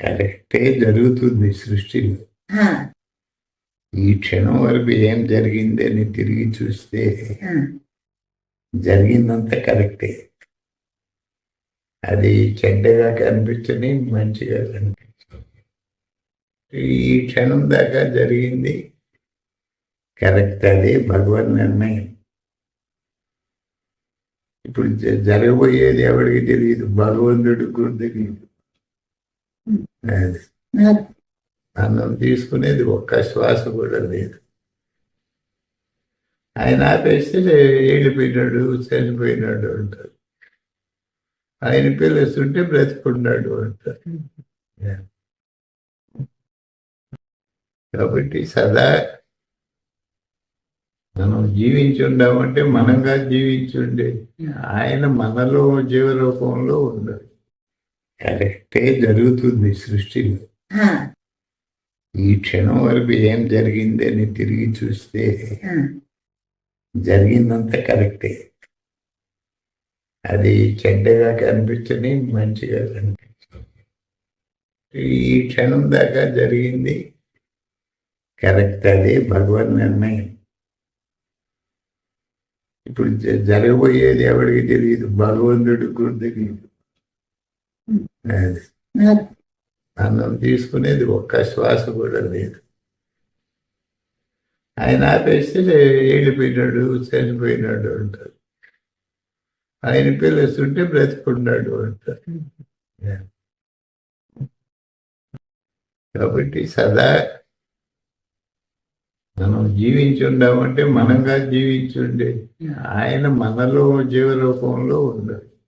కరెక్టే జరుగుతుంది సృష్టిలో. ఈ క్షణం వరకు ఏం జరిగింది అని తిరిగి చూస్తే జరిగిందంతా కరెక్టే. అది చెడ్డగా కనిపించని మంచిగా కనిపించని ఈ క్షణం దాకా జరిగింది కరెక్ట్ అది భగవన్ నిర్ణయం. ఇప్పుడు జరగబోయేది ఎవరికి తెలియదు? భగవంతుడికి కూడా తెలియదు. అన్నం తీసుకునేది ఒక్క శ్వాస కూడా లేదు. ఆయన ఆపేస్తే వెళ్ళిపోయినాడు చనిపోయినాడు అంటారు. ఆయన పిలుస్తుంటే బ్రతుకున్నాడు అంటారు. కాబట్టి సదా మనం జీవించి ఉండామంటే మనంగా జీవించి ఉండే ఆయన మనలో జీవరూపంలో ఉన్నాడు. కరెక్టే జరుగుతుంది సృష్టిలో. ఈ క్షణం వరకు ఏం జరిగింది అని తిరిగి చూస్తే జరిగిందంతా కరెక్టే. అది చెడ్డగా కనిపించని మంచిగా కనిపించని ఈ క్షణం దాకా జరిగింది కరెక్ట్ అది భగవన్ నిర్ణయం. ఇప్పుడు జరగబోయేది ఎవరికి తెలియదు? భగవంతుడికి కూడా తెలియదు. అన్నం తీసుకునేది ఒక్క శ్వాస కూడా లేదు. ఆయన ఆపేస్తే వెళ్ళిపోయినాడు చనిపోయినాడు అంటారు. ఆయన పిలుస్తుంటే బ్రతుకున్నాడు అంటారు. కాబట్టి సదా మనం జీవించి ఉండామంటే మనంగా జీవించి ఉండే ఆయన మనలో జీవరూపంలో ఉన్నాడు.